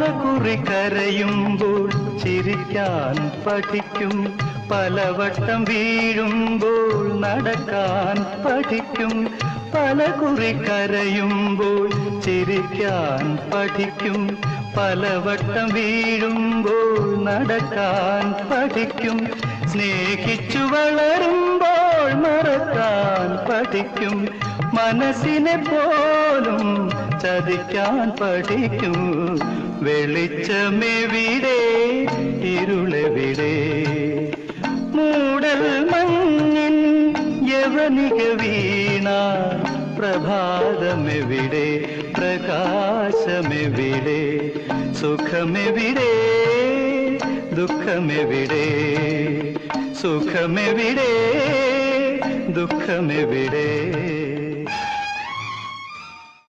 കുറി കരയുമ്പോൾ ചിരിക്കാൻ പഠിക്കും. പലവട്ടം വീഴുമ്പോൾ നടക്കാൻ പഠിക്കും. പല കുറി കരയുമ്പോൾ ചിരിക്കാൻ പഠിക്കും. പലവട്ടം വീഴുമ്പോൾ നടക്കാൻ പഠിക്കും. സ്നേഹിച്ചു വളരുമ്പോൾ മറക്കാൻ പഠിക്കും. മനസ്സിനെ പോലും ചതിക്കാൻ പഠിക്കൂ. വെളിച്ചമെവിടെ? ഇരുളെവിടെ? മൂടൽ മഞ്ഞിൻ യവനിക വീണ പ്രഭാതമെവിടെ? പ്രകാശമെവിടെ? സുഖമെവിടെ? ദുഃഖമെവിടെ? സുഖമെവിടെ? ദുഃഖമെവിടെ?